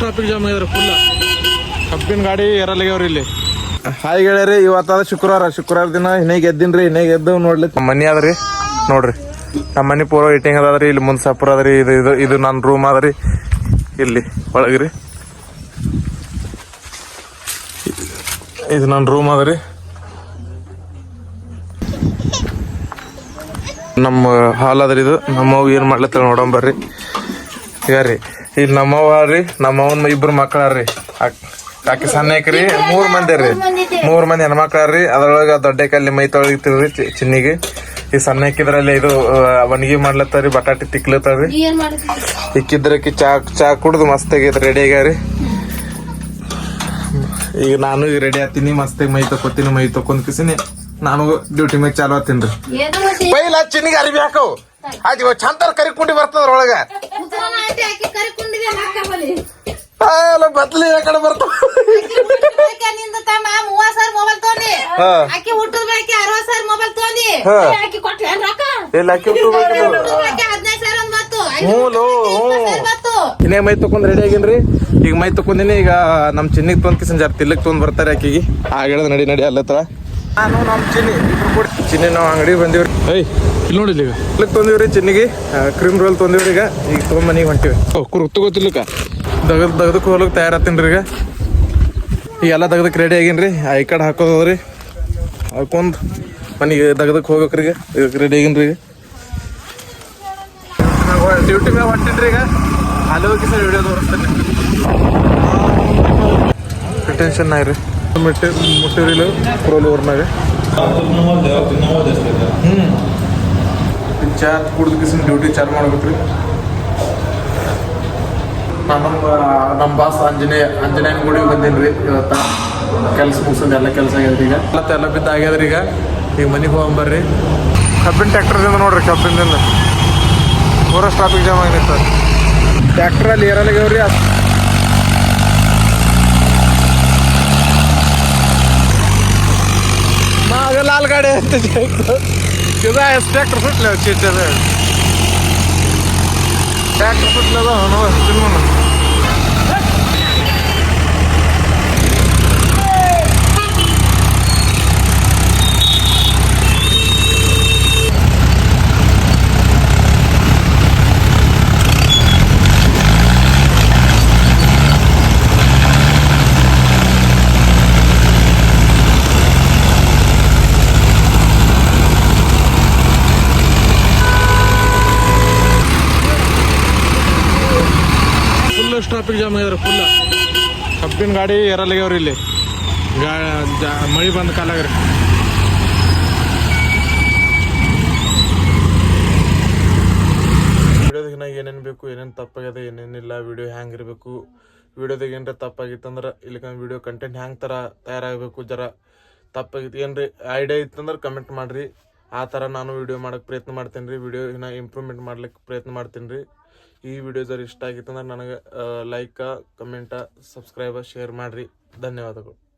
Traffic jam ಆಗಿದ್ರೆ full ಕಬ್ಬಿನ ಗಾಡಿ ಎರಲ್ಲಿಗವ್ರಿ ಇಲ್ಲಿ. ಹಾಯ್ ಗೆಳೆಯರಿ ಇವತ್ತಾದ ಶುಕ್ರವಾರ. ಶುಕ್ರವಾರ ದಿನ ಹಿನೇಗೆ ಎದ್ದಿನ್ರಿ ಹಿನೇಗೆ ಎದ್ದು ನೋಡ್ಲಿ. ನಮ್ಮ ಮನಿ ಅದ್ರಿ ನೋಡ್ರಿ. ನಮ್ಮ ಮನಿ ಪೂರ್ವ ಇಟ್ಟಿಂಗ್ ಅದಾದ್ರಿ ಇಲ್ಲಿ ಮುಂದೆ ಸಪ್ರ ಅದ್ರಿ ಇದು ಇದು ಇದು ನನ್ನ ರೂಮ್ ಅದ್ರಿ ಇಲ್ಲಿ ಒಳಗ್ರಿ. ಇದು ನನ್ನ ರೂಮ್ ಅದ್ರಿ ನಮ್ಮ ಹಾಲ್ ಅದ್ರಿ ಇದು. ನಮ್ಮವ್ ಏನು ಮಾಡ್ಲತ್ತ ನೋಡೋಣ ಬರ್ರಿ. ಈಗ ರೀ ಇಲ್ಲಿ ನಮ್ಮವ್ವ ರೀ ನಮ್ಮವನ್ ಇಬ್ರು ಮಕ್ಕಳ್ರಿ ಕಾಕಿ ಸಣ್ಣಕ್ರಿ ಮೂರ್ ಮಂದಿ ರೀ. ಮೂರ್ ಮಂದಿ ಹೆಣ್ಮಕ್ಳ್ರಿ ಅದ್ರೊಳಗ ದೊಡ್ಡ ಕಲ್ಲಿ ಮೈ ತೊಳಿತಿರ್ರಿ ಚಿ- ಚಿನ್ನಿಗೆ. ಈ ಸಣ್ಣಕ್ಕಿದ್ರಲ್ಲಿ ಇದು ಒಣಗಿ ಮಾಡ್ಲತ್ತಾರಿ ಬಟಾಟಿ ತಿಕ್ಲತ್ತಾರಿ ಏನ್ ಮಾಡಿದ್ರಿ ಇಕ್ಕಿದ್ರಕಿ ಚಾ ಚಾ ಕುಡ್ದು ಮಸ್ತ್ ಆಗೈತೆ ರೆಡಿ ಆಗ್ಯಾರಿ ಈಗ ನಾನು ಈಗ ರೆಡಿ ಆತೀನಿ ಮಸ್ತಾಗಿ ಮೈ ತಕೋತೀನಿ ಮೈ ತಕೊಂಡ್ ಕಿಸಿನಿ. ನಾನು ಡ್ಯೂಟಿ ಮೇಲೆ ಚಾಲು ಆತೀನಿ ರೀ. ಪೈಲ ಚಿನ್ನಿಗೆ ಅರಿವಿ ಹಾಕವು ಆಯ್ತು ಇವಾಗ ಚಂದ ಕರಿಕೊಂಡಿ ಬರ್ತದ್ರ ಒಳಗ ಆ ಕಡೆ ಬರ್ತಾವ. ಆಕಿ ಹುಟ್ಟದ ಬೆಳಗ್ಗೆ ಅರವತ್ ಸಾವಿರ ಮೊಬೈಲ್ ತಗೊಂಡಿ. ಹಾ. ಆಕಿ ಕೊಟ್ಲ ಏನ್ ರೊಕ್ಕ? ಎಲ್ಲ ಹಾಕಿ ಬಿಟ್ಟು ಹೋಗ್ಬೇಕು. ಹುಟ್ಟದ ಬೆಳಗ್ಗೆ ಹದಿನೈದು ಸಾವಿರ ಒಂದ್ ಬತ್ತು ಆಕಿ ಹ್ಞೂ ಲೋ, ಹ್ಞೂ. ಬತ್ತು ಇನ್ನೇ ಮೈ ತಕೊಂಡ್ ರೆಡಿ ಆಗಿನ್ರಿ. ಈಗ ಮೈ ತಕೊಂಡಿನಿ ಈಗ ನಮ್ ಚಿನ್ನಿಗೆ ತೊಂದ್ ಕಿಸನ್ ಜರ್ ತಿಲ್ಲಕ್ ತೊಂದ್ ಬರ್ತಾರೆ ಆಕಿಗೆ. ಆಗ ಹೇಳದ್ ನಡಿ ನಡಿ ಅಲ್ಲತ್ರ ನಾನು ನಮ್ ಚಿನ್ನಿ ಇಬ್ರು ಕೂಡ. ಚಿನ್ನಿ ನಾವು ಅಂಗಡಿ ಬಂದಿವ್ರಿ. ಏಯ್ ಇಲ್ಲಿ ನೋಡಿಲ್ಲ ಈಗ? ತಿಲ್ಲಕ್ ತಂದಿವ್ರಿ ಚಿನ್ನಿಗೆ. ಕ್ರೀಮ್ ರೋಲ್ ತಂದಿವ್ರಿ ಈಗ. ಈಗ ತೊಗೊಂಡ್ ಮನೆಗೆ ಹೊಂಟಿವಿ. ಓ ಕುರು ತಗೋತಿಲ್ಲಕ ದಗದ್ ದಗದಕ್ ಹೋಗ್ಲಕ್ ತಯಾರತ್ತೀನ್ರಿ ಈಗ. ಈಗ ಎಲ್ಲ ದಗದಕ್ ರೆಡಿ ಆಗೇನ್ರಿ. ಐ ಕಾರ್ಡ್ ಹಾಕೋದ್ರಿ. ಹಾಕೊಂಡ್ ಮನೆಗೆ ದಗದಕ್ ಹೋಗ್ಬೇಕ್ರಿ ಈಗ. ಈಗ ರೆಡಿ ಆಗಿನ್ರಿ ಈಗ. ಡ್ಯೂಟಿ ಮ್ಯಾಗ ಹೊಂಟಿನ್ರಿ ಈಗ. ಅಲ್ಲಿ ಹೋಗಿ ಸರ್ ವಿಡಿಯೋ ತೋರಿಸ್ತೀನಿ. ಟೆನ್ಷನ್ ಆಯ್ರಿ ಮುಟ್ಟಿರಿಲು ಪ್ರೋಲ್ ಊರ್ನಾಗ ಹ್ಞೂ ಚಾ ಕುಡ್ದು ಕಿಸಿನ ಡ್ಯೂಟಿ ಚಾರ್ಜ್ ಮಾಡ್ಬೇಕ್ರಿ. ನಾನು ನಮ್ಮ ನಮ್ಮ ಬಾಸ್ ಆಂಜನೇಯ ಆಂಜನೇಯನ ಗುಡಿಗೆ ಬಂದೀನಿ ಇವತ್ತ. ಕೆಲಸ ಮುಗಿಸೋದು ಎಲ್ಲ ಕೆಲಸ ಆಗ್ಯದ್ರಿ ಈಗ. ಮತ್ತೆ ಎಲ್ಲ ಬಿದ್ದ ಆಗ್ಯದ್ರಿ ಈಗ. ಈಗ ಮನೆಗೆ ಹೋಗ್ಬರ್ರಿ ಕಬ್ಬಿನ ಟ್ರ್ಯಾಕ್ಟರ್ದಿಂದ ನೋಡ್ರಿ ಕಬ್ಬಿನದಿಂದ. ಪೂರ ಟ್ರಾಫಿಕ್ ಜಾಮ್ ಆಗೈತೆ. ಸರ್ ಟ್ರ್ಯಾಕ್ಟ್ರಲ್ಲಿ ಏರಲಿಗವ್ರಿ लाल गाड्या आहे त्याच्या ट्रॅक्टर सुटलं ट्रॅक्टर सुटलं म्हणून. ಟ್ರಾಫಿಕ್ ಜಾಮ್ ಆಗಿದ್ರೆ ಫುಲ್ ಕಬ್ಬಿನ ಗಾಡಿ ಎರಲ್ಲಿಗವ್ರಿ ಇಲ್ಲಿ. ಗಾ ಮಳಿ ಬಂದ ಕಾಲಾಗ್ರಿ ವಿಡಿಯೋದಾಗ ಏನೇನು ಬೇಕು, ಏನೇನು ತಪ್ಪಾಗ್ಯದ ಏನೇನಿಲ್ಲ ವಿಡಿಯೋ ಹ್ಯಾಂಗ್ ಇರಬೇಕು ವಿಡಿಯೋದಾಗ ಏನರ ತಪ್ಪಾಗಿತ್ತಂದ್ರೆ ಇಲ್ಲಿ ವಿಡಿಯೋ ಕಂಟೆಂಟ್ ಹ್ಯಾಂಗ್ ಥರ ತಯಾರಾಗಬೇಕು ಜರ ತಪ್ಪಾಗಿತ್ತು. ಏನ್ರಿ ಐಡಿಯಾ ಇತ್ತಂದ್ರೆ ಕಮೆಂಟ್ ಮಾಡಿರಿ. ಆ ಥರ ನಾನು ವಿಡಿಯೋ ಮಾಡೋಕ್ಕೆ ಪ್ರಯತ್ನ ಮಾಡ್ತೀನಿ ರೀ ವಿಡಿಯೋ ಇನ್ನ ಇಂಪ್ರೂವ್ಮೆಂಟ್ ಮಾಡ್ಲಿಕ್ಕೆ ಪ್ರಯತ್ನ ಮಾಡ್ತೀನಿ ರೀ ಈ ವಿಡಿಯೋ ಜರ ಇಷ್ಟ ಆಗಿತ್ತಂದ್ರೆ ನನಗೆ ಲೈಕ ಕಮೆಂಟ ಸಬ್ಸ್ಕ್ರೈಬ ಶೇರ್ ಮಾಡಿರಿ. ಧನ್ಯವಾದಗಳು.